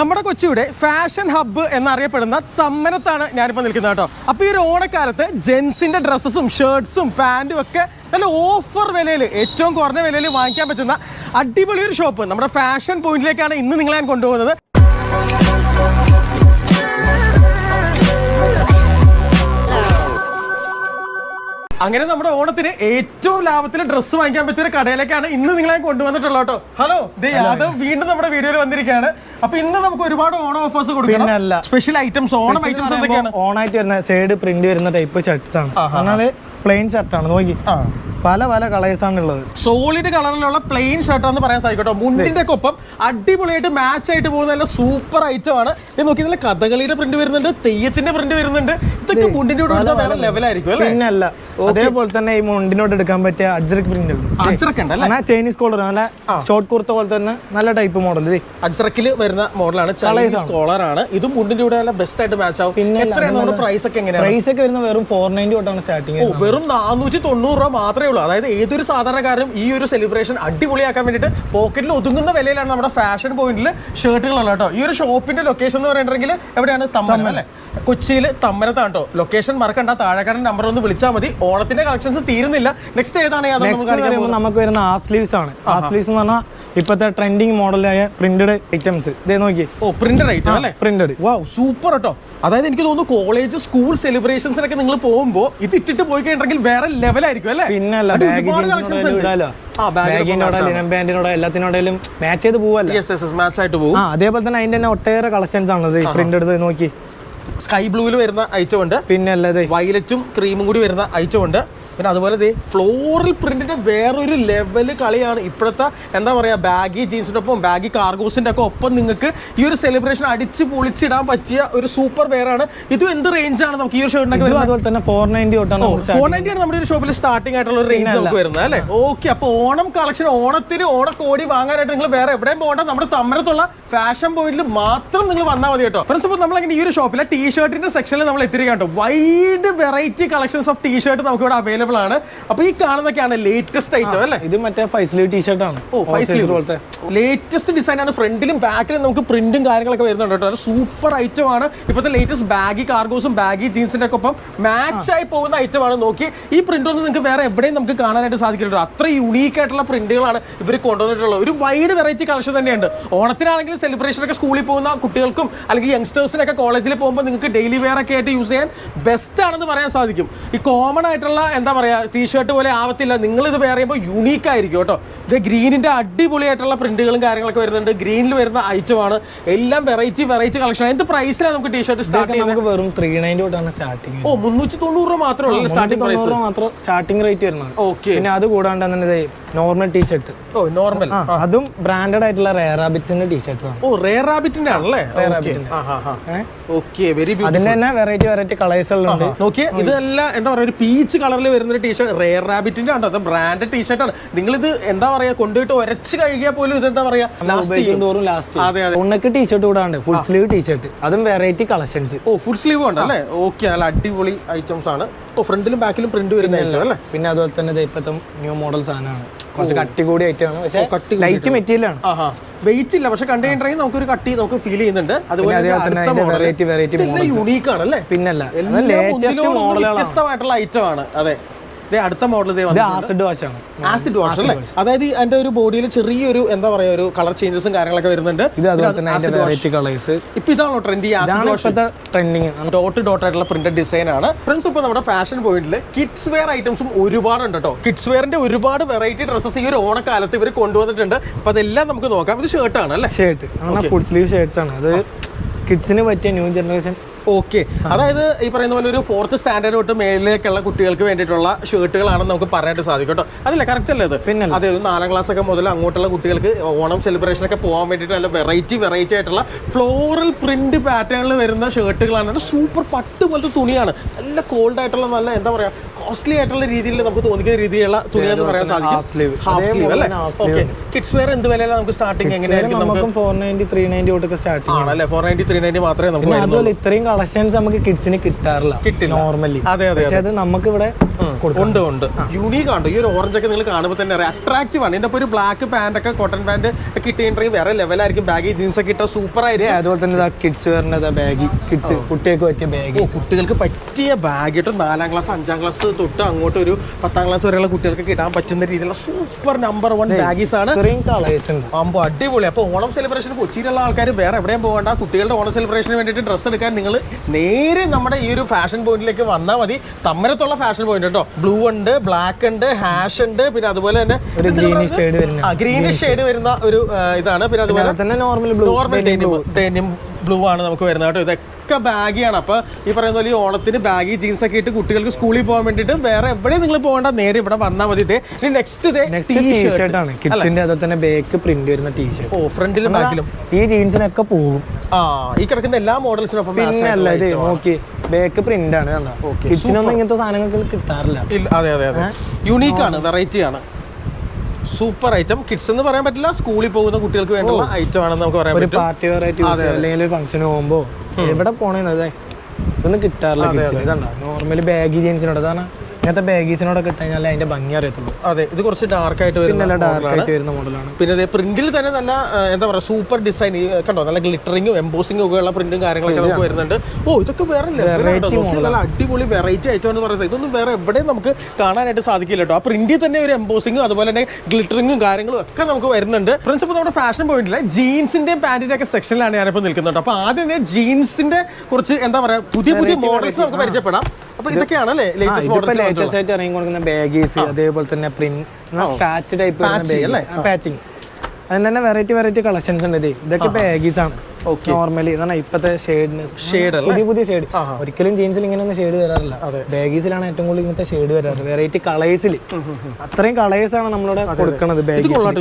നമ്മുടെ കൊച്ചിയുടെ fashion hub എന്നറിയപ്പെടുന്ന തമ്മനത്താണ് ഞാനിപ്പോൾ നിൽക്കുന്നത് കേട്ടോ. അപ്പോൾ ഈ ഒരു ഓണക്കാലത്ത് ജെൻസിന്റെ ഡ്രസ്സസും ഷർട്ട്സും പാന്റും ഒക്കെ നല്ല ഓഫർ വിലയിൽ ഏറ്റവും കുറഞ്ഞ വിലയിൽ വാങ്ങിക്കാൻ പറ്റുന്ന അടിപൊളി ഒരു ഷോപ്പ് നമ്മുടെ ഫാഷൻ പോയിന്റിലേക്കാണ് ഇന്ന് നിങ്ങളെ ഞാൻ കൊണ്ടുപോകുന്നത്. അങ്ങനെ നമ്മുടെ ഓണത്തിന് ഏറ്റവും ലാഭത്തിൽ ഡ്രസ്സ് വാങ്ങിക്കാൻ പറ്റിയ ഒരു കടയിലേക്കാണ് ഇന്ന് നിങ്ങളെ കൊണ്ടുവന്നിട്ടുള്ളത് കേട്ടോ. ഹലോ യാദവ് വീണ്ടും നമ്മുടെ വീഡിയോയിൽ വന്നിരിക്കുകയാണ്. അപ്പൊ ഇന്ന് നമുക്ക് ഒരുപാട് ഓണ ഓഫേഴ്സ് കൊടുക്കണം. സ്പെഷ്യൽ ഐറ്റംസ് ഓണം ഐറ്റംസ് എന്തൊക്കെയാണ്? ഓണായിട്ട് വരുന്ന സൈഡ് പ്രിന്റ് വരുന്ന ടൈപ്പ് ഷർട്ട്സ് ആണ്. പ്ലെയിൻ ഷർട്ടാണ് നോക്കി. പല പല കളേഴ്സ് ആണ് ഉള്ളത് സോളിഡ് കളറിലുള്ള പ്ലെയിൻ ഷർട്ട് എന്ന് പറയാൻ സാധിക്കും മുണ്ടിന്റെ ഒക്കെ ഒപ്പം അടിപൊളിയായിട്ട് മാച്ച് ആയിട്ട് പോകുന്ന നല്ല സൂപ്പർ ഐറ്റം ആണ്. ഇത് നോക്കി നല്ല കഥകളിയുടെ പ്രിന്റ് വരുന്നുണ്ട് തെയ്യത്തിന്റെ പ്രിന്റ് വരുന്നുണ്ട്. ഇതൊക്കെ മുണ്ടിന്റെ കൂടെ കൊടുത്താൽ വേറെ ലെവലായിരിക്കും അല്ലേ? പിന്നല്ല അതേപോലെ തന്നെ ഈ മുണ്ടിനോട് എടുക്കാൻ പറ്റിയ Ajrak print Ajrak Chinese collar നല്ല ഷോർട്ട് കുർത്ത പോലെ തന്നെ നല്ല ടൈപ്പ് മോഡൽ അജ്രക്കിൽ വരുന്ന മോഡലാണ് ചൈനീസ് കോളർ ആണ്. ഇത് മുണ്ടിന്റെ കൂടെ നല്ല ബെസ്റ്റ് ആയിട്ട് മാച്ച് ആവും. പിന്നെ പ്രൈസ് ഒക്കെ എങ്ങനെയാണ്? പ്രൈസ് ഒക്കെ വരുന്ന വെറും ഫോർ നയന്റി തൊട്ടാണ് സ്റ്റാർട്ടിങ് വെറും നാനൂറ്റി തൊണ്ണൂറ് രൂപ മാത്രമേ ഉള്ളൂ. അതായത് ഏതൊരു സാധാരണക്കാരും ഈ ഒരു സെലിബ്രേഷൻ അടിപൊളിയാക്കാൻ വേണ്ടിയിട്ട് പോക്കറ്റിൽ ഒതുങ്ങുന്ന വിലയിലാണ് നമ്മുടെ ഫാഷൻ പോയിന്റിൽ ഷർട്ടുകളുള്ളത് കേട്ടോ. ഈ ഒരു ഷോപ്പിന്റെ ലൊക്കേഷൻ എന്ന് പറയുന്നുണ്ടെങ്കിൽ എവിടെയാണ്? തമ്മനം അല്ലേ? കൊച്ചിയിൽ തമ്മനത്താണ് കേട്ടോ. ലൊക്കേഷൻ മറക്കണ്ട. താഴെക്കാരൻ നമ്പർ ഒന്ന് വിളിച്ചാൽ മതി. ഓണത്തിന്റെ കളക്ഷൻസ് തീരുന്നില്ല. നെക്സ്റ്റ് ഏതാണ്? നമുക്ക് കാണിക്കാൻ നമുക്ക് വരുന്ന ഹാഫ് സ്ലീവ്സ് ആണ്. ഹാഫ് സ്ലീവ്സ് എന്ന് പറഞ്ഞാൽ ഇപ്പോഴത്തെ ട്രെൻഡിങ് മോഡലായ പ്രിന്റഡ് ഐറ്റംസ് ഇതേ നോക്കി ഓ പ്രിന്റഡ് ഐറ്റം അല്ലേ? പ്രിന്റഡ് വാവ് സൂപ്പർ കേട്ടോ അതായത് എനിക്ക് തോന്നുന്നു കോളേജ് സ്കൂൾ സെലിബ്രേഷൻസിനൊക്കെ നിങ്ങൾ പോകുമ്പോൾ ഇത് ഇട്ടിട്ട് പോയി കഴിഞ്ഞിട്ടുണ്ടെങ്കിൽ വേറെ ലെവലായിരിക്കും അല്ലേ? ന്റെ ബാഗിനോടെ ലിനം പാന്റിനോടെ എല്ലാത്തിനോടെയും മാച്ച് ചെയ്ത് പോവല്ലേ? മാച്ച് ആയിട്ട് പോകും. അതേപോലെ തന്നെ അതിന്റെ തന്നെ ഒട്ടേറെ കളക്ഷൻസ് ആണത് പ്രിന്റ് എടുത്ത് നോക്കി. സ്കൈ ബ്ലൂവിൽ വരുന്ന ഐറ്റം ഉണ്ട്. പിന്നെ വയലറ്റും ക്രീമും കൂടി വരുന്ന ഐറ്റം ഉണ്ട്. പിന്നെ അതുപോലെ ദേ ഫ്ലോറൽ പ്രിന്റിന്റെ വേറൊരു ലെവൽ കളിയാണ്. ഇപ്പോഴത്തെ എന്താ പറയുക ബാഗി ജീൻസിന്റെ ഒപ്പം ബാഗി കാർഗോസിന്റെ ഒക്കെ ഒപ്പം നിങ്ങൾക്ക് ഈ ഒരു സെലിബ്രേഷൻ അടിച്ച് പൊളിച്ചിടാൻ പറ്റിയ ഒരു സൂപ്പർ വെയറാണ് ആണ്. ഇതും എന്ത് റേഞ്ചാണ് നമുക്ക് ഈ ഒരു ഷർട്ടിനൊക്കെ വരുന്നത്? അതുപോലെ തന്നെ ഫോർ നയന്റി ഫോർ നയന്റി ആണ് നമ്മുടെ ഒരു ഷോപ്പിൽ സ്റ്റാർട്ടിംഗ് ആയിട്ടുള്ള ഒരു റേഞ്ച് നമുക്ക് വരുന്നത് അല്ലേ? ഓക്കെ അപ്പൊ ഓണം കളക്ഷൻ ഓണത്തിന് ഓണക്കോടി വാങ്ങാനായിട്ട് നിങ്ങൾ വേറെ എവിടെയും പോകണ്ട. നമ്മുടെ തമ്മരത്തുള്ള ഫാഷൻ പോയിന്റിൽ മാത്രം നിങ്ങൾ വന്നാൽ മതി കേട്ടോ. ഫ്രണ്ട്സ് അപ്പോൾ നമ്മളങ്ങനെ ഈ ഒരു ഷോപ്പിലെ ടീ ഷർട്ടിന്റെ സെക്ഷനിൽ നമ്മൾ എത്തിരിക്കാം കേട്ടോ. Wide variety collections of T shirt നമുക്ക് ഇവിടെ അവൈലബിൾ ആണ്. അപ്പൊ ഈ കാണുന്നൊക്കെയാണ് ലേറ്റസ്റ്റ് ഐറ്റം അല്ലേ? ഇത് മറ്റേ ഫൈവ് സ്ലീവ് ടീഷർട്ട് ആണ്. ഓ ഫൈവ് സ്ലീവ് പോലത്തെ. ലേറ്റസ്റ്റ് ഡിസൈൻ ആണ്. ഫ്രണ്ടിലും ബാക്കിലും നമുക്ക് പ്രിന്റും കാര്യങ്ങളൊക്കെ വരുന്നുണ്ട് കേട്ടോ. സൂപ്പർ ഐറ്റം ആണ്. ഇപ്പോഴത്തെ ലേറ്റസ്റ്റ് ബാഗി കാർഗോസും ബാഗി ജീൻസിന്റെ ഒക്കെ ഒപ്പം മാച്ച് ആയി പോകുന്ന ഐറ്റം ആണ്. നോക്കി ഈ പ്രിന്റ് ഒന്നും നിങ്ങൾക്ക് വേറെ എവിടെയും നമുക്ക് കാണാനായിട്ട് സാധിക്കില്ല അത്ര യുണീക്ക് ആയിട്ടുള്ള പ്രിന്റുകളാണ് ഇവർ കൊണ്ടുവന്നിട്ടുള്ളത്. ഒരു വൈഡ് വെറൈറ്റി കളക്ഷൻ തന്നെയുണ്ട്. ഓണത്തിനാണെങ്കിൽ സെലിബ്രേഷൻ ഒക്കെ സ്കൂളിൽ പോകുന്ന കുട്ടികൾക്കും അല്ലെങ്കിൽ യങ്സ്റ്റേഴ്സിനൊക്കെ കോളേജിൽ പോകുമ്പോൾ നിങ്ങൾക്ക് ഡെയിലി വെയർ ഒക്കെ ആയിട്ട് യൂസ് ചെയ്യാൻ ബെസ്റ്റ് ആണെന്ന് പറയാൻ സാധിക്കും. ഈ കോമൺ ആയിട്ടുള്ള എന്താ പറയുക ടീഷർട്ട് പോലെ ആവത്തില്ല. നിങ്ങൾ ഇത് വെയർ ചെയ്യുമ്പോൾ യൂണീക്ക് ആയിരിക്കും കേട്ടോ. ഇത് ഗ്രീനിന്റെ അടിപൊളിയായിട്ടുള്ള പ്രിന്റുകളും കാര്യങ്ങളൊക്കെ വരുന്നുണ്ട്. ഗ്രീനിൽ വരുന്ന ഐറ്റം ആണ്. എല്ലാം വെറൈറ്റി വെറൈറ്റി കളക്ഷൻ എന്ത് പ്രൈസിലാണ് നമുക്ക് ടീഷർട്ട് സ്റ്റാർട്ട് ചെയ്യുന്നത്? വെറും ത്രീ നയന്റി തൊട്ടാണ് സ്റ്റാർട്ടിങ് ഓ മുന്നൂറ്റി തൊണ്ണൂറ് രൂപ മാത്രമേ ഉള്ളൂ സ്റ്റാർട്ടിംഗ് പ്രൈസ് മാത്രം സ്റ്റാർട്ടിംഗ് റേറ്റ് വരുന്നത് ഓക്കെ പിന്നെ അത് കൂടാണ്ട് തന്നെ നോർമൽ ടീഷർട്ട് ഓ നോർമൽ അതും ബ്രാൻഡഡ് ആയിട്ടുള്ള റെയർ റാബിറ്റ്സിന്റെ ടീഷർട്സ് ആണ്. ഓ റെയർ റാബിറ്റിന്റെ ആണല്ലേ? ഓക്കെ വെരി ബ്യൂട്ടിഫുൾ അതിന്റെ തന്നെ വെറൈറ്റി വെറൈറ്റി കളേഴ്സ് ഉണ്ട് നോക്കിയേ ഇതെല്ലാം എന്താ പറയുക ഒരു പീച്ച് കളറിൽ വരുന്ന ഒരു ടീഷർട്ട് റെയർ റാബിറ്റിന്റെ ആണ് അത് ബ്രാൻഡ് ടീഷർട്ടാണ് നിങ്ങൾ ഇത് എന്താ പറയാ കൊണ്ടുപോയിട്ട് ഒരച്ച് കഴുകിയാൽ പോലും ഇത് എന്താ പറയാ ലാസ്റ്റ് അതെ അതെ. ഉണ്ണക്ക് ടീഷർട്ട് കൂടാണ്ട് ഫുൾ സ്ലീവ് ടീഷർട്ട് അതും വെറൈറ്റി കളക്ഷൻസ് ഓ ഫുൾ സ്ലീവ് ഉണ്ട് അല്ലേ ഓക്കെ അല്ല അടിപൊളി ഐറ്റംസ് ആണ്. ഓ ഫ്രണ്ടിലും ബാക്കിലും പ്രിന്റ് വരുന്ന അല്ലേ? പിന്നെ അതുപോലെ തന്നെ ദേ ഇപ്പത്തെ ന്യൂ മോഡൽ സാധനമാണ്. കുറച്ച് കട്ടി കൂടി ആയിട്ടാണ് പക്ഷേ കട്ടി ലൈറ്റ് വെയിറ്റ് ഇല്ല. പക്ഷെ കണ്ടു കഴിഞ്ഞിട്ടുണ്ടെങ്കിൽ നമുക്കൊരു കട്ടി നമുക്ക് ഫീൽ ചെയ്യുന്നുണ്ട്. അതുപോലെ യൂണീക്ക് ആണ് അല്ലേ പിന്നല്ല. വ്യത്യസ്തമായിട്ടുള്ള ഐറ്റം ആണ്. അതെ. അടുത്ത മോഡൽ ആസിഡ് വാഷ് ആണ്. ആസിഡ് വാഷ് അല്ലേ? അതായത് അതിന്റെ ഒരു ബോഡിയിൽ ചെറിയൊരു എന്താ പറയാ ഒരു കളർ ചേഞ്ചസും കാര്യങ്ങളൊക്കെ വരുന്നുണ്ട്. ഇപ്പൊ ഇതാണോ trend acid wash trending dot dot ആയിട്ടുള്ള പ്രിന്റഡ് ഡിസൈൻ ആണ്. ഫ്രണ്ട്സ് ഇപ്പൊ നമ്മുടെ ഫാഷൻ പോയിന്റിൽ കിഡ്സ് വെയർ ഐറ്റംസും ഒരുപാട് ഉണ്ട് കേട്ടോ കിഡ്സ് വെയറിന്റെ ഒരുപാട് വെറൈറ്റി ഡ്രസ്സസ് ഈ ഒരു ഓണക്കാലത്ത് ഇവർ കൊണ്ടുവന്നിട്ടുണ്ട്. അപ്പൊ അതെല്ലാം നമുക്ക് നോക്കാം. ഇത് ഷർട്ടാണ് അല്ലേ? ഷർട്ട് ഫുൾ സ്ലീവ് ഷർട്ട്സ് ആണ്. അത് കിഡ്സിന് പറ്റിയ ന്യൂ ജനറേഷൻ ഓക്കെ അതായത് ഈ പറയുന്ന പോലെ ഒരു ഫോർത്ത് സ്റ്റാൻഡേർഡ് തൊട്ട് മേലിലേക്കുള്ള കുട്ടികൾക്ക് വേണ്ടിയിട്ടുള്ള ഷർട്ടുകളാണെന്ന് നമുക്ക് പറയാനായിട്ട് സാധിക്കും കേട്ടോ. അതല്ലേ? കറക്റ്റ് അല്ലേ പിന്നെ പിന്നല്ല. അതെ ഒരു നാലാം ക്ലാസ് ഒക്കെ മുതൽ അങ്ങോട്ടുള്ള കുട്ടികൾക്ക് ഓണം സെലിബ്രേഷൻ ഒക്കെ പോകാൻ വേണ്ടിയിട്ട് നല്ല വെറൈറ്റി വെറൈറ്റി ആയിട്ടുള്ള ഫ്ലോറൽ പ്രിന്റ് പാറ്റേണിൽ വരുന്ന ഷർട്ടുകളാണ് സൂപ്പർ പട്ട് പോലത്തെ തുണിയാണ്. നല്ല കോൾഡ് ആയിട്ടുള്ള നല്ല എന്താ പറയാ കോസ്റ്റ്ലി ആയിട്ടുള്ള രീതിയിൽ നമുക്ക് തോന്നിക്കുന്ന രീതിയിലുള്ള തുണിയെന്ന് പറയാൻ സാധിക്കും. ഹാഫ് സ്ലീവ് അല്ലേ? ഓക്കെ കിഡ്സ് വെയർ എന്ത് വിലയിലാണ് നമുക്ക് സ്റ്റാർട്ടിങ് എങ്ങനെയായിരിക്കും നമുക്ക്? ഫോർ നയന്റി ത്രീ നയന്റി തൊട്ടൊക്കെ സ്റ്റാർട്ട് ആണല്ലേ? ഫോർ നയന്റി ത്രീ നയന്റി മാത്രമേ നമുക്ക് പിന്നെ ഇത്രയും കളക്ഷൻസ് നമുക്ക് കിഡ്സിന് കിട്ടാറില്ല. കിട്ടില്ല. നോർമലി അതെ അതെ പക്ഷെ അത്. നമുക്ക് ഇവിടെ ഉണ്ട് ഉണ്ട്. യൂണീക്ക് ആണ്. ഈ ഒരു ഓറഞ്ച് ഒക്കെ നിങ്ങൾ കാണുമ്പോൾ തന്നെ അറിയാം. അട്രാക്റ്റീവ് ആണ്. ഇതിന്റെ ഒരു ബ്ലാക്ക് പാന്റ് ഒക്കെ കോട്ടൺ പാന്റ് ഒക്കെ വേറെ ലെവലായിരിക്കും ബാഗി ജീൻസ് ഒക്കെ ഇട്ടാൽ സൂപ്പർ ആയിരിക്കും. അതുപോലെ തന്നെ കിഡ്സ് വരുന്നത് ബാഗി കിഡ്സ് കുട്ടികൾക്ക് പറ്റിയ ബാഗ് കുട്ടികൾക്ക് പറ്റിയ ബാഗ് ഇട്ട് നാലാം ക്ലാസ് അഞ്ചാം ക്ലാസ് തൊട്ട് അങ്ങോട്ട് ഒരു പത്താം ക്ലാസ് വരെയുള്ള കുട്ടികൾക്ക് ഇടാൻ പറ്റുന്ന രീതിയിലുള്ള സൂപ്പർ നമ്പർ വൺ ബാഗീസ് ആണ്. അമ്പോ അടിപൊളി. അപ്പോൾ ഓണം സെലിബ്രേഷൻ കൊച്ചിയിലുള്ള ആൾക്കാർ വേറെ എവിടെയും പോകണ്ട. കുട്ടികളുടെ ഓണം സെലിബ്രേഷന് വേണ്ടിയിട്ട് ഡ്രസ്സ് എടുക്കാൻ നിങ്ങൾ നേരെ നമ്മുടെ ഈ ഒരു ഫാഷൻ പോയിന്റിലേക്ക് വന്നാൽ മതി. തമ്മരത്തുള്ള ഫാഷൻ പോയിന്റ് കേട്ടോ. ബ്ലൂ ഉണ്ട് ബ്ലാക്ക് ഉണ്ട് ഹാഷ് ഉണ്ട് പിന്നെ അതുപോലെ തന്നെ ഗ്രീനിഷ് ഷെയ്ഡ് വരുന്ന ഒരു ഇതാണ്. പിന്നെ അതുപോലെ തന്നെ normal blue normal denim denim blue ആണ് നമുക്ക് വരുന്നത് കേട്ടോ. ഇതൊക്കെ ബാഗിയാണ് അപ്പോൾ ഈ പറയുന്ന പോലെ ഈ ഓണത്തിന് ബാഗി ജീൻസ് ഒക്കെ ഇട്ട് കുട്ടികൾക്ക് സ്കൂളിൽ പോകാൻ വേണ്ടിയിട്ട് വേറെ എവിടെയും നിങ്ങൾ പോകേണ്ട. നേരെ ഇവിടെ വന്നാൽ മതി. ഇതേ നെക്സ്റ്റ് ഇതേ നെക്സ്റ്റ് ടീഷർട്ട് ആണ്. കിഡ്സിന്റെ അതുപോലെ തന്നെ ബേക്ക് പ്രിന്റ് വരുന്ന ടീഷർട്ട് ഓ ഫ്രണ്ടിലും ബാക്കിലും ഈ ജീൻസിനൊക്കെ പോകും ആ ഈ കിടക്കുന്ന എല്ലാ മോഡൽസിനൊപ്പം match പിന്നെ ഇത് നോക്കി ബേക്ക് പ്രിന്റ് ആണ് Okay, ഇങ്ങനത്തെ സാധനങ്ങൾ കിട്ടാറില്ല. അതെ അതെ അതെ. യുണീക്ക് ആണ് വെറൈറ്റി ആണ്. സൂപ്പർ ഐറ്റം കിഡ്സ് എന്ന് പറയാൻ പറ്റില്ല സ്കൂളിൽ പോകുന്ന കുട്ടികൾക്ക് വേണ്ടിയുള്ള ഐറ്റം ആണെന്ന് നമുക്ക് പറയാൻ പറ്റും. പാർട്ടി വെറൈറ്റി അല്ലെങ്കിൽ ഫംഗ്ഷന് പോകുമ്പോ എവിടെ പോണേ ഇതൊന്നും കിട്ടാറില്ല നോർമലി ബാഗ് ജീൻസിനോട് അതാണ്. ഇങ്ങനത്തെ ബാഗീസിനോടൊക്കെ ഇട്ട് കഴിഞ്ഞാൽ അതിന്റെ ഭംഗി അറിയത്തുള്ളൂ. അതെ ഇത് കുറച്ച് ഡാർക്ക് ആയിട്ട് വരുന്ന ഡാർക്ക് ആയിട്ട് വരുന്ന മോഡലാണ്. പിന്നെ ഇത് പ്രിന്റിൽ തന്നെ നല്ല എന്താ പറയുക സൂപ്പർ ഡിസൈൻ കണ്ടോ നല്ല ഗ്ലിറ്ററിങ്ങും എംബോസിംഗും ഒക്കെ ഉള്ള പ്രിന്റും കാര്യങ്ങളൊക്കെ നമുക്ക് വരുന്നുണ്ട്. ഓ ഇതൊക്കെ വേറെ നല്ല അടിപൊളി വെറൈറ്റി എന്ന് പറയുന്നത് ഇതൊന്നും വേറെ എവിടെയും നമുക്ക് കാണാനായിട്ട് സാധിക്കില്ല കേട്ടോ. ആ പ്രിന്റിൽ തന്നെ ഒരു എംബോസിംഗും അതുപോലെ തന്നെ ഗ്ലിറ്ററിങ്ങും കാര്യങ്ങളും ഒക്കെ നമുക്ക് വരുന്നുണ്ട്. ഫ്രണ്ട്സ് ഇപ്പോൾ നമ്മുടെ ഫാഷൻ പോയിന്റിലെ ജീൻസിന്റെയും പാന്റിന്റെ ഒക്കെ സെക്ഷനിലാണ് ഞാനിപ്പോൾ നിൽക്കുന്നുണ്ട് അപ്പോൾ ആദ്യം തന്നെ ജീൻസിന്റെ കുറച്ച് എന്താ പറയുക പുതിയ പുതിയ മോഡൽസ് നമുക്ക് പരിചയപ്പെടാം. അപ്പോൾ ഇതൊക്കെയാണ് അല്ലേ ലേറ്റസ്റ്റ് ഇതിപ്പോ മോഡൽസ് ലേറ്റസ്റ്റ് ആയിട്ട് ഇറങ്ങി കൊടുക്കുന്ന ബാഗീസ് അതേപോലെ തന്നെ പ്രിന്റ് സ്ക്രാച്ച് ടൈപ്പ് പാച്ചിങ് അതിന് തന്നെ വെറൈറ്റി വെറൈറ്റി കളക്ഷൻസ് ഉണ്ട് ഇത്. ഇതൊക്കെ ബാഗീസ് ആണ്. നോർമലി ഇപ്പത്തെ ഷെയ്ഡിന്? പുതിയ പുതിയ ഷെയ്ഡ് ഒരിക്കലും ജീൻസിൽ ഇങ്ങനെ ഒന്നും ഷെയ്ഡ് വരാറില്ല. ബാഗീസിലാണ് ഏറ്റവും കൂടുതൽ ഇങ്ങനത്തെ ഷെയ്ഡ് വരാറ്. വെറൈറ്റി കളേഴ്സിൽ അത്രയും കളേഴ്സ് ആണ് നമ്മളിവിടെ കൊടുക്കുന്നത്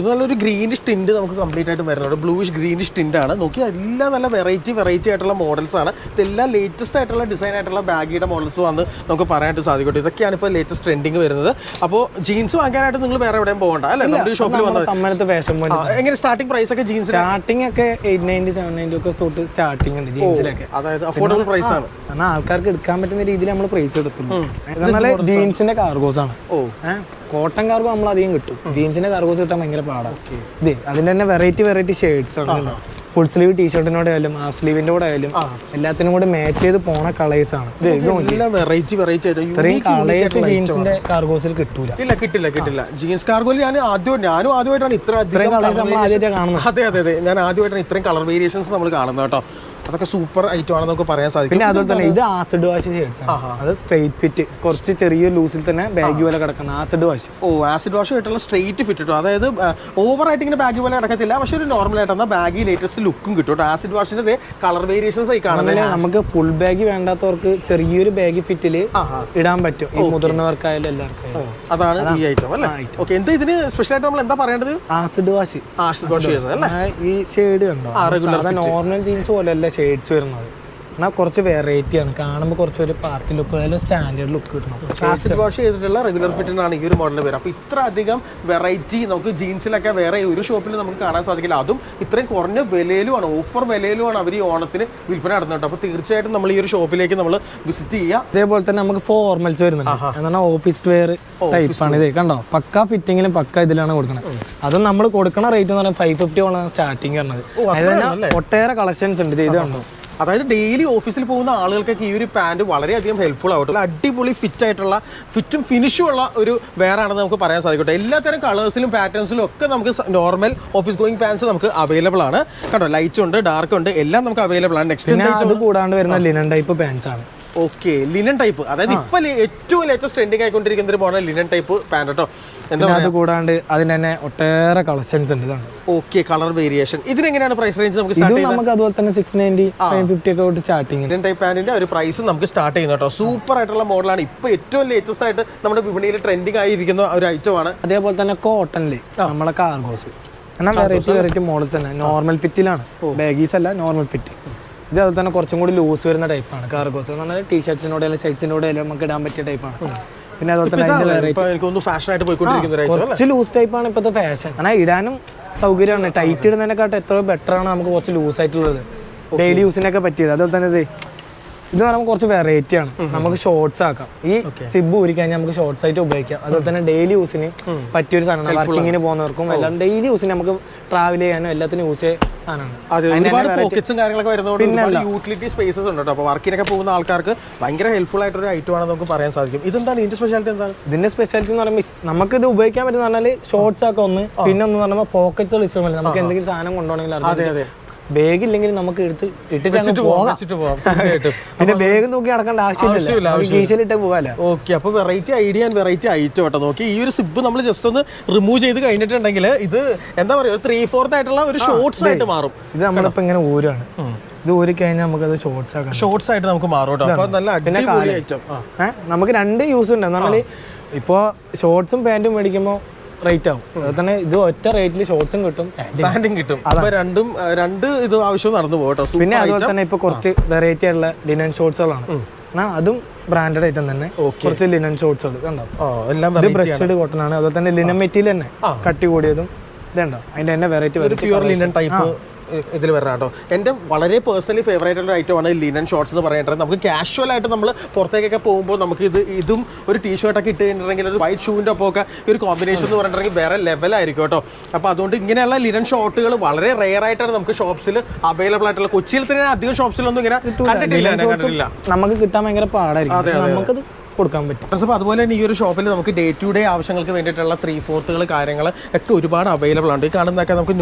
നല്ലൊരു ഗ്രീനിഷ് ടിന്റ് നമുക്ക് കംപ്ലീറ്റ് ആയിട്ട് വരുന്നുണ്ട് ബ്ലൂയിഷ് ഗ്രീനിഷ് ടിന്റ് ആണ്. നോക്കി എല്ലാം നല്ല വെറൈറ്റി വെറൈറ്റി ആയിട്ടുള്ള മോഡൽസ് ആണ്. ഇതെല്ലാം ലേറ്റസ്റ്റ് ആയിട്ടുള്ള ഡിസൈൻ ആയിട്ടുള്ള ബാഗിയുടെ മോഡൽസ് വന്ന് നമുക്ക് പറയാനായിട്ട് സാധിക്കട്ടെ. ഇതൊക്കെയാണ് ഇപ്പോൾ ലേറ്റസ്റ്റ് ട്രെൻഡിങ് വരുന്നത്. അപ്പോൾ ജീൻസ് വാങ്ങാനായിട്ട് നിങ്ങൾ വേറെ എവിടെയും പോകണ്ട. അല്ലേ? നമ്മുടെ ഷോപ്പിൽ വന്നത്. എങ്ങനെ സ്റ്റാർട്ടിംഗ് പ്രൈസ് ഒക്കെ ജീൻസ് സ്റ്റാർട്ടിംഗ് ഒക്കെ എയ്റ്റ് നയന്റി സെവൻ ഒക്കെ തൊട്ട് സ്റ്റാർട്ടിംഗ് ഉണ്ട് ജീൻസിലൊക്കെ അതായത് അഫോർഡബിൾ പ്രൈസ് ആണ്. കാരണം ആൾക്കാർക്ക് എടുക്കാൻ പറ്റുന്ന രീതിയിൽ നമ്മൾ പ്രൈസ് എടുത്തുള്ളൂ ജീൻസിന്റെ കാർഗോസ് ആണ്? ഓ. കോട്ടൺ കാർഗോ നമ്മൾ അധികം കിട്ടും. ജീൻസിന്റെ കാർഗോസ് കിട്ടാൻ ഭയങ്കര പാടാണ് ഇത് അതിന്റെ തന്നെ വെറൈറ്റി വെറൈറ്റി ഷെയ്ഡ്സ് ആണ് ഫുൾ സ്ലീവ് ടീഷർട്ടിനോട് ആയാലും ഹാഫ് സ്ലീവിന്റെ കൂടെ ആയാലും എല്ലാത്തിനും കൂടെ മാച്ച് ചെയ്ത് പോണ കളേഴ്സ് ആണ്. വെറൈറ്റി കളേഴ്സ് ജീൻസിന്റെ കാർഗോസിൽ കിട്ടൂല. ഇല്ല കിട്ടില്ല കിട്ടില്ല. ജീൻസ് കാർഗോയിൽ ഞാൻ ആദ്യം ഞാനും ആദ്യമായിട്ടാണ് ഇത്ര ഇത്രയും അധികം അതെ അതെ അതെ. ഞാൻ ആദ്യമായിട്ടാണ് ഇത്രയും കളർ വേരിയേഷൻസ് നമ്മൾ കാണുന്നത് കേട്ടോ. അതൊക്കെ സൂപ്പർ ഐറ്റം ആണെന്ന് നമുക്ക് പറയാൻ സാധിക്കും. പിന്നെ അതുപോലെ തന്നെ ഇത് ആസിഡ് വാഷ് ഷെയ്ഡ്സ് ആണ്. അത് സ്ട്രെയിറ്റ് ഫിറ്റ് കുറച്ച് ചെറിയ ലൂസിൽ തന്നെ ബാഗ് പോലെ കിടക്കുന്ന ആസിഡ് വാഷ് ഓ ആസിഡ് വാഷ് ആയിട്ടുള്ള സ്ട്രെയിറ്റ് ഫിറ്റ് കിട്ടും അതായത് ഓവർ ആയിട്ട് ഇങ്ങനെ ബാഗ് പോലെ കിടക്കത്തില്ല. പക്ഷെ ഒരു നോർമൽ ആയിട്ട് എന്നാൽ ബാഗി ലേറ്റസ്റ്റ് ലുക്കും കിട്ടും ആസിഡ് വാഷിന്റെ കളർ വേരിയേഷൻസ് ആയി കാണുന്നത് നമുക്ക് ഫുൾ ബാഗ് വേണ്ടാത്തവർക്ക് ചെറിയൊരു ബാഗ് ഫിറ്റിൽ ഇടാൻ പറ്റും. ഈ മുതിർന്നവർക്കായാലും എല്ലാവർക്കും അതാണ് ഈ ഐറ്റം അല്ലേ? ഓക്കെ എന്താ ഇതിന് സ്പെഷ്യൽ ആയിട്ട് നമ്മൾ എന്താ പറയേണ്ടത്? ആസിഡ് വാഷ് ആസിഡ് വാഷ് അല്ലേ? ഈ ഷെയ്ഡ് കണ്ടോ? റെഗുലർ നോർമൽ ജീൻസ് പോലെയല്ല ഷെയ്ഡ്സ് വരുന്നത്. എന്നാൽ കുറച്ച് വെറൈറ്റി ആണ്. കാണുമ്പോൾ കുറച്ച് ഒരു പാർട്ടി ലുക്ക് അല്ലെങ്കിൽ സ്റ്റാൻഡേർഡ് ലുക്ക് കിട്ടണം. ആസിഡ് വാഷ് ചെയ്തിട്ടുള്ള റെഗുലർ ഫിറ്റിനാണ് ഈ ഒരു മോഡൽ പേര് അപ്പോൾ ഇത്ര അധികം വെറൈറ്റി നമുക്ക് ജീൻസിലൊക്കെ വേറെ ഒരു ഷോപ്പിൽ നമുക്ക് കാണാൻ സാധിക്കില്ല. അതും ഇത്രയും കുറഞ്ഞ വിലയിലുമാണ് ഓഫർ വിലയിലുമാണ് അവർ ഈ ഓണത്തിന് വിൽപ്പന നടത്തുന്നത് അപ്പോൾ തീർച്ചയായിട്ടും നമ്മൾ ഈ ഒരു ഷോപ്പിലേക്ക് നമ്മൾ വിസിറ്റ് ചെയ്യുക. അതേപോലെ തന്നെ നമുക്ക് ഫോർമൽസ് വരുന്നുണ്ട്. എന്നാൽ ഓഫീസ് വെയർ ടൈപ്പ് ആണ് ഇത്. കണ്ടോ? പക്ക ഫിറ്റിങ്ങിലും പക്ക ഇതിലാണ് കൊടുക്കുന്നത് അതും നമ്മൾ കൊടുക്കുന്ന റേറ്റ് എന്ന് പറഞ്ഞാൽ ഫൈവ് ഫിഫ്റ്റി ആണ് സ്റ്റാർട്ടിങ് പറഞ്ഞത് ഒട്ടേറെ കളക്ഷൻസ് ഉണ്ട്. ഇത് കണ്ടോ? അതായത് ഡെയിലി ഓഫീസിൽ പോകുന്ന ആളുകൾക്കൊക്കെ ഈ ഒരു പാന്റ് വളരെയധികം ഹെൽപ്ഫുൾ ആവട്ടെ. അടിപൊളി ഫിറ്റ് ആയിട്ടുള്ള ഫിറ്റും ഫിനിഷും ഉള്ള ഒരു വേറാണെന്ന് നമുക്ക് പറയാൻ സാധിക്കട്ടെ. എല്ലാത്തരം കളേഴ്സിലും പാറ്റേൺസിലും ഒക്കെ നമുക്ക് നോർമൽ ഓഫീസ് ഗോയിങ് പാൻസ് നമുക്ക് അവൈലബിൾ ആണ്. കണ്ടോ ലൈറ്റ് ഉണ്ട് ഡാർക്ക് ഉണ്ട് എല്ലാം നമുക്ക് അവൈലബിൾ ആണ്. നെക്സ്റ്റ് കൂടാണ്ട് വരുന്ന ലിനൻ ടൈപ്പ് പാൻസ് ആണ്. ഓക്കെ ലിനൻ ടൈപ്പ് അതായത് ഇപ്പൊ ഏറ്റവും ലേറ്റസ്റ്റ് ട്രെൻഡിങ് ആയിക്കൊണ്ടിരിക്കുന്ന ഒരു മോഡൽ ലിനൻ ടൈപ്പ് പാന്റ് കേട്ടോ എന്താ അത് കൂടാണ്ട് അതിന് തന്നെ ഒട്ടേറെ കളക്ഷൻസ് ഉണ്ട് ഇതാണ്. ഓക്കെ കളർ വേരിയേഷൻ ഇതിനെങ്ങനെയാണ് പ്രൈസ് റേഞ്ച് നമുക്ക് സ്റ്റാർട്ട് നമുക്ക് അതുപോലെ തന്നെ സിക്സ് നയന്റി ഫിഫ്റ്റി ഒക്കെ തൊട്ട് സ്റ്റാർട്ടിങ് ലിനൻ ടൈപ്പ് പാന്റിന്റെ ഒരു പ്രൈസ് നമുക്ക് സ്റ്റാർട്ട് ചെയ്യുന്നു കേട്ടോ സൂപ്പർ ആയിട്ടുള്ള മോഡലാണ്. ഇപ്പൊ ഏറ്റവും ലേറ്റസ്റ്റ് ആയിട്ട് നമ്മുടെ വിപണിയിൽ ട്രെൻഡിങ് ആയിരിക്കുന്ന ഒരു ഐറ്റം ആണ്. അതേപോലെ തന്നെ കോട്ടണിൽ നമ്മളെ കാർഗോസ് എന്നാൽ വെറൈറ്റി വെറൈറ്റി മോഡൽസ് തന്നെ. നോർമൽ ഫിറ്റിലാണ് ബാഗീസ് അല്ല നോർമൽ ഫിറ്റ് ഇത് അത് തന്നെ കുറച്ചും കൂടി ലൂസ് വരുന്ന ടൈപ്പാണ് കാർഗോസ് എന്ന് പറഞ്ഞാൽ ടീഷർട്സിനോട് അല്ലെങ്കിൽ ഷർട്സിനോട് നമുക്ക് ഇടാൻ പറ്റിയ ടൈപ്പാണ് പിന്നെ അതുപോലെ തന്നെ കുറച്ച് ലൂസ് ടൈപ്പാണ് ഇപ്പോഴത്തെ ഫാഷൻ അങ്ങനെ ഇടാനും സൗകര്യമാണ്. ടൈറ്റ് ഇടുന്നതിനെക്കാട്ടും എത്രയോ ബെറ്റർ ആണ് നമുക്ക് കുറച്ച് ലൂസ് ആയിട്ടുള്ളത്. ഡെയിലി യൂസിനൊക്കെ പറ്റിയത്. അതുപോലെ തന്നെ ഇത് പറയുമ്പോൾ കുറച്ച് വെറൈറ്റി ആണ്. നമുക്ക് ഷോർട്സ് ആക്കാം. ഈ സിബ് ഊരി കഴിഞ്ഞാൽ നമുക്ക് ഷോർട്സ് ആയിട്ട് ഉപയോഗിക്കാം. അതുപോലെ തന്നെ ഡെയിലി യൂസിന് പറ്റിയൊരു സാധനമാണ് വർക്കിങ്ങിന് പോകുന്നവർക്കും എല്ലാം ഡെയിലി യൂസിന് നമുക്ക് ട്രാവൽ ചെയ്യാനും എല്ലാത്തിനും യൂസ് ചെയ്യാൻ യൂട്ടിലിറ്റി സ്പേസസ് ഉണ്ട് കേട്ടോ. അപ്പോൾ വർക്കിനൊക്കെ പോകുന്ന ആൾക്കാർക്ക് ഭയങ്കര ഹെൽപ്ഫുൾ ആയിട്ടൊരു ഐറ്റം ആണെന്ന് നമുക്ക് പറയാൻ സാധിക്കും. ഇതെന്താണ്? ഇതിന്റെ സ്പെഷ്യാലിറ്റി എന്താണ്? ഇതിന്റെ സ്പെഷ്യാലിറ്റി എന്ന് പറയുമ്പോൾ നമുക്ക് ഇത് ഉപയോഗിക്കാൻ പറ്റുന്ന പറഞ്ഞാൽ ഷോർട്സ് ആക്കാം ഒന്ന് പിന്നെ ഒന്ന് പറയുമ്പോൾ പോക്കറ്റ്സ് ഇഷ്ടമല്ല നമുക്ക് എന്തെങ്കിലും സാധനം കൊണ്ടുപോകണമെങ്കിൽ ബാഗ് ഇല്ലെങ്കിൽ നമുക്ക് എടുത്ത് ഇട്ടിട്ട് പിന്നെ ബാഗ് നോക്കി നടക്കേണ്ട ആവശ്യമില്ല, ആവശ്യമില്ല. കീശയിലിട്ട് പോകാലോ. ഓക്കെ അപ്പോൾ variety idea and variety item കേട്ടോ നോക്കി ഈ ഒരു സിബ് നമ്മൾ ജസ്റ്റ് ഒന്ന് റിമൂവ് ചെയ്ത് കഴിഞ്ഞിട്ടുണ്ടെങ്കിൽ ഇത് എന്താ പറയുക ഒരു ത്രീ ഫോർത്ത് ആയിട്ടുള്ള ഒരു ഷോർട്സ് ആയിട്ട് മാറും. ഇത് നമ്മളിപ്പോ ഇങ്ങനെ ഊരാണ്. ഇത് ഊരി കഴിഞ്ഞാൽ നമുക്ക് അത് ഷോർട്സ് ആക്കാം ഷോർട്സ് ആയിട്ട് നമുക്ക് മാറും കേട്ടോ. നല്ല അടിപൊളി ഐറ്റം നമുക്ക് രണ്ട് യൂസ് ഉണ്ട്. എന്നാൽ ഇപ്പോൾ ഷോർട്സും പാന്റും മേടിക്കുമ്പോൾ റേറ്റ് ആവും. അതുപോലെ തന്നെ ഇത് ഒറ്റ റേറ്റിൽ ഷോർട്സും കിട്ടും. പാന്റും കിട്ടും. അപ്പൊ രണ്ടും രണ്ട് ഇത് ആവശ്യം നടന്നു പോകട്ടോ പിന്നെ അതുപോലെ തന്നെ ഇപ്പൊ കുറച്ച് വെറൈറ്റി ആയിട്ടുള്ള ലിനൻ ഷോർട്സുകളാണ് അതും ബ്രാൻഡഡ് ഐറ്റം തന്നെ. കുറച്ച് ലിനൻ ഷോർട്സുകൾ കണ്ടോ? ആ എല്ലാം ഇത് വെറൈറ്റി ബ്രഷഡ് കോട്ടൺ ആണ്. അതുപോലെ തന്നെ ലിനൻ മെറ്റീരിയൽ തന്നെ. കട്ടി കൂടിയതും. ഇതുണ്ടോ? അതിന്റെ തന്നെ വെറൈറ്റി ലിനൻ ടൈപ്പ് ഇതിൽ വരണം കേട്ടോ. എന്റെ വളരെ പേഴ്സണലി ഫേവറേറ്റ് ആയിട്ടുള്ള ഐറ്റമാണ് ലിനൻ ഷോർട്സ് എന്ന് പറയുന്നത് നമുക്ക് കാഷ്വൽ ആയിട്ട് നമ്മൾ പുറത്തേക്കൊക്കെ പോകുമ്പോൾ നമുക്ക് ഇത് ഇതും ഒരു ടീ ഷർട്ടൊക്കെ ഇട്ട് കഴിഞ്ഞിട്ടുണ്ടെങ്കിൽ ഒരു വൈറ്റ് ഷൂവിന്റെ ഒപ്പം ഒക്കെ ഈ ഒരു കോമ്പിനേഷൻ എന്ന് പറഞ്ഞിട്ടുണ്ടെങ്കിൽ വേറെ ലെവലായിരിക്കും കേട്ടോ. അപ്പോൾ അതുകൊണ്ട് ഇങ്ങനെയുള്ള ലിനൻ ഷോർട്ടുകൾ വളരെ റെയർ ആയിട്ടാണ് നമുക്ക് ഷോപ്സിൽ അവൈലബിൾ ആയിട്ടുള്ള കൊച്ചിയിൽ തന്നെ അധികം ഷോപ്സിലൊന്നും ഇങ്ങനെ കണ്ടിട്ടില്ല നമുക്ക് കിട്ടാൻ ഭയങ്കര പാടായിരിക്കും. നമുക്കത് കൊടുക്കാൻ പറ്റും. അപ്പോൾ അതുപോലെ തന്നെ ഈ ഒരു ഷോപ്പിൽ നമുക്ക് ഡേ ടു ഡേ ആവശ്യങ്ങൾക്ക് വേണ്ടിയിട്ടുള്ള ത്രീ ഫോർത്തുകൾ കാര്യങ്ങൾ ഒക്കെ ഒരുപാട് അവൈലബിൾ ആണ്. ഈ കാണുന്നതൊക്കെ നമുക്ക്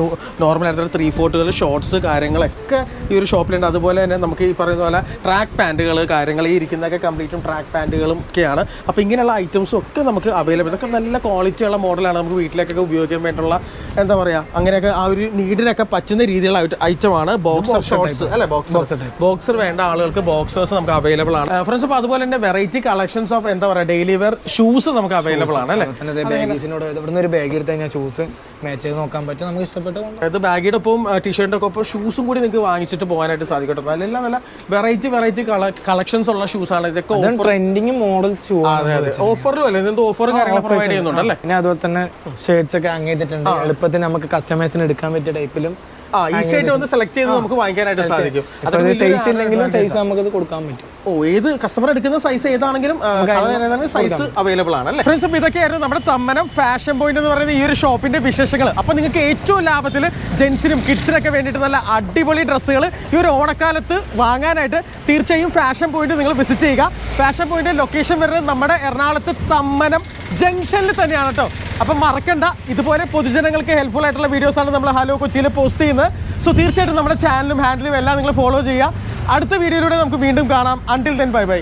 നോർമൽ ആയിട്ടുള്ള ത്രീ ഫോർട്ടുകൾ ഷോർട്സ് കാര്യങ്ങളൊക്കെ ഈ ഒരു ഷോപ്പിലുണ്ട്. അതുപോലെ തന്നെ നമുക്ക് ഈ പറയുന്ന പോലെ ട്രാക്ക് പാന്റുകൾ കാര്യങ്ങൾ ഈ ഇരിക്കുന്നതൊക്കെ കംപ്ലീറ്റും ട്രാക്ക് പാന്റുകളും ഒക്കെയാണ്. അപ്പോൾ ഇങ്ങനെയുള്ള ഐറ്റംസും ഒക്കെ നമുക്ക് അവൈലബിൾ ഇതൊക്കെ നല്ല ക്വാളിറ്റിയുള്ള മോഡലാണ് നമുക്ക് വീട്ടിലേക്കൊക്കെ ഉപയോഗിക്കാൻ വേണ്ടിയിട്ടുള്ള എന്താ പറയുക അങ്ങനെയൊക്കെ ആ ഒരു നീഡിനൊക്കെ പറ്റുന്ന രീതിയിലുള്ള ഐറ്റമാണ് ബോക്സർ ഷോർട്സ് അല്ലെ? ബോക്സർ ബോക്സർ വേണ്ട ആളുകൾക്ക് ബോക്സേഴ്സ് നമുക്ക് അവൈലബിൾ ആണ്. ഫ്രണ്ട്സ് അപ്പോൾ അതുപോലെ തന്നെ വെറൈറ്റി കളക്ഷൻസ് ഓഫ് എന്താ പറയുക ഡെയിലി വെയർ ഷൂസ് നമുക്ക് അവൈലബിൾ ആണ് അല്ലേ? ബാഗീസിനോട് ഇവിടുന്ന് ഒരു ബാഗ് എടുത്ത് കഴിഞ്ഞാൽ ഷൂസ് മാച്ച് ചെയ്ത് നോക്കാൻ പറ്റും. നമുക്ക് ഇഷ്ടപ്പെട്ട അതായത് ബാഗിയുടെ ഒപ്പം ടീഷർട്ടിന്റെ ഒക്കെ ഒപ്പം ഷൂസും കൂടി നിങ്ങൾക്ക് വാങ്ങിച്ചിട്ട് പോകാനായിട്ട് സാധിക്കട്ടോ. കേട്ടോ നല്ല നല്ല വെറൈറ്റി വെറൈറ്റി കളക്ഷൻസ് ഉള്ള ഷൂസ് ആണ്. ഇതൊക്കെ ഓഫർ ട്രെൻഡിങ് മോഡൽസ് ഷൂ അതെ അതെ. ഓഫറിലും അല്ലേ? ഇതിന്റെ ഓഫറും കാര്യങ്ങൾ പ്രൊവൈഡ് ചെയ്യുന്നുണ്ട് അല്ലേ? പിന്നെ അതുപോലെ തന്നെ ഷേർട്സ് ഒക്കെ അങ്ങ് ചെയ്തിട്ടുണ്ട്. എളുപ്പത്തിൽ നമുക്ക് കസ്റ്റമേഴ്സിന് എടുക്കാൻ പറ്റിയ ടൈപ്പിലും ആ ഈസി ആയിട്ട് ഒന്ന് സെലക്ട് ചെയ്ത് നമുക്ക് വാങ്ങിക്കാനായിട്ട് സാധിക്കും. സൈസ് ഇല്ലെങ്കിലും സൈസ് നമുക്ക് കൊടുക്കാൻ പറ്റും. ഓ ഏത് കസ്റ്റമർ എടുക്കുന്ന സൈസ് ഏതാണെങ്കിലും സൈസ് അവൈലബിൾ ആണ് അല്ലേ? ഫ്രണ്ട്സ് അപ്പോൾ ഇതൊക്കെയായിരുന്നു നമ്മുടെ തമ്മനം ഫാഷൻ പോയിന്റ് എന്ന് പറയുന്ന ഈ ഒരു ഷോപ്പിന്റെ വിശേഷങ്ങൾ അപ്പോൾ നിങ്ങൾക്ക് ഏറ്റവും ലാഭത്തിൽ ജെൻസിനും കിഡ്സിനൊക്കെ വേണ്ടിയിട്ട് നല്ല അടിപൊളി ഡ്രസ്സുകൾ ഈ ഒരു ഓണക്കാലത്ത് വാങ്ങാനായിട്ട് തീർച്ചയായും ഫാഷൻ പോയിന്റ് നിങ്ങൾ വിസിറ്റ് ചെയ്യുക. ഫാഷൻ പോയിന്റ് ലൊക്കേഷൻ വരുന്നത് നമ്മുടെ എറണാകുളത്ത് തമ്മനം ജംഗ്ഷനിൽ തന്നെയാണ് കേട്ടോ അപ്പം മറക്കണ്ട. ഇതുപോലെ പൊതുജനങ്ങൾക്ക് ഹെൽപ്ഫുൾ ആയിട്ടുള്ള വീഡിയോസാണ് നമ്മൾ ഹലോ കൊച്ചിയിൽ പോസ്റ്റ് ചെയ്യുന്നത്. സോ തീർച്ചയായിട്ടും നമ്മുടെ ചാനലും ഹാൻഡിലും എല്ലാം നിങ്ങൾ ഫോളോ ചെയ്യുക. അടുത്ത വീഡിയോയിലൂടെ നമുക്ക് വീണ്ടും കാണാം. Until then bye bye